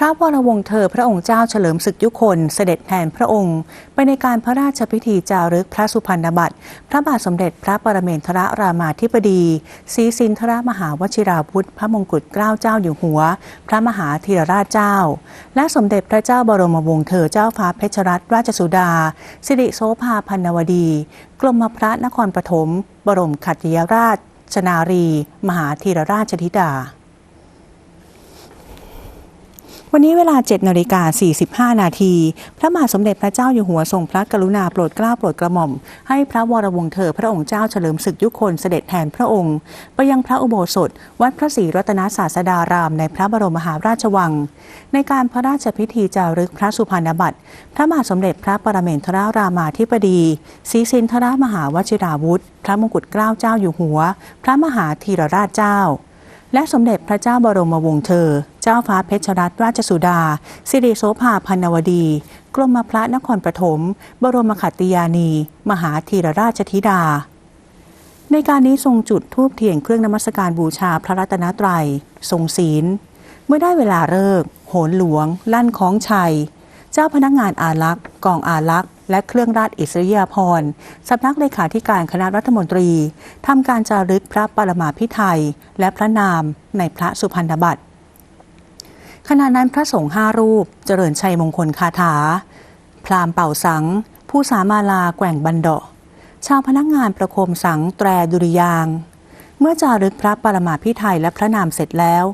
พระวรวงศ์เธอพระองค์เจ้าเฉลิมศึกยุคนเสด็จแทนพระองค์ ไปในการพระราชพิธีจารึกพระสุพรรณบัตร พระบาทสมเด็จพระปรเมนทรรามาธิบดีศรีสินทรมหาวชิราวุธ พระมงกุฎเกล้าเจ้าอยู่หัว พระมหาธีรราชเจ้า และสมเด็จพระเจ้าบรมวงศ์เธอเจ้าฟ้าเพชรรัตนราชสุดา สิริโสภาพันนวดี กรมพระนครปฐม บรมขัตยราช ชนารี มหาธีรราชธิดา วันนี้เวลา 7นาฬิกา45 นาที พระมหาสมเด็จพระเจ้าอยู่หัวทรงพระกรุณาโปรดเกล้าโปรดกระหม่อม ให้พระวรวงศ์เธอพระองค์เจ้าเฉลิมศึกยุคนเสด็จแทนพระองค์ ไปยังพระอุโบสถ วัดพระศรีรัตนศาสดารามในพระบรมมหาราชวัง ในการพระราชพิธีจารึกพระสุพรรณบัตร พระบาทสมเด็จพระปรเมนทรารามาธิบดีศรีสินทรมหาวชิราวุธ พระมงกุฎเกล้าเจ้าอยู่หัว พระมหาธีรราชเจ้า และสมเด็จพระเจ้าบรมวงศ์เธอ เจ้าฟ้าเพชรรัตนราชสุดา สิริโสภาพันวดี กรมพระนครปฐม บรมขัตติยานี มหาธีรราชธิดา ในการนี้ทรงจุดธูปเทียนเครื่องนมัสการบูชาพระรัตนตรัย ทรงศีล เมื่อได้เวลาเลิก โหนหลวง ลั่นของชัย เจ้าพนักงานอารักษ์กองอารักษ์และเครื่องราชอิสริยาภรณ์สำนักเลขาธิการคณะรัฐมนตรีทำการจารึกพระปรมาภิไธยและพระนามในพระสุพรรณบัตร ขณะนั้นพระสงฆ์ห้ารูปเจริญชัยมงคลคาถา พรามเป่าสัง ผู้สามาลาแกว่งบันเดาะชาวพนักงานประโคมสังแตรดุริยาง เมื่อจารึกพระปรมาภิไธยและพระนามเสร็จแล้ว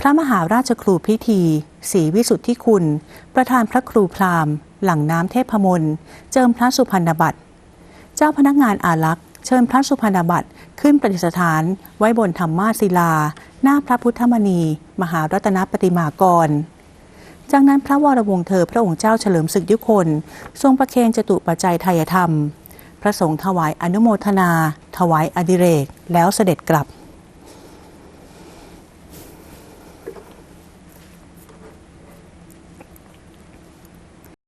พระมหาราชครูพิธีศรีวิสุทธิคุณ ประธานพระครูพรามหลังน้ำเทพมนต์เจิมพระสุพรรณบัตร เจ้าพนักงานอารักษ์ เชิญพระสุพรรณบัตรขึ้นประดิษฐานไว้บนธรรมาศิลา หน้าพระพุทธมณี มหารัตนปฏิมากร จากนั้นพระวรวงศ์เธอพระองค์เจ้าเฉลิมศึกยุคน ทรงประเคนจตุปัจจัยไทยธรรม พระสงฆ์ถวายอนุโมทนา ถวายอดิเรกแล้วเสด็จกลับ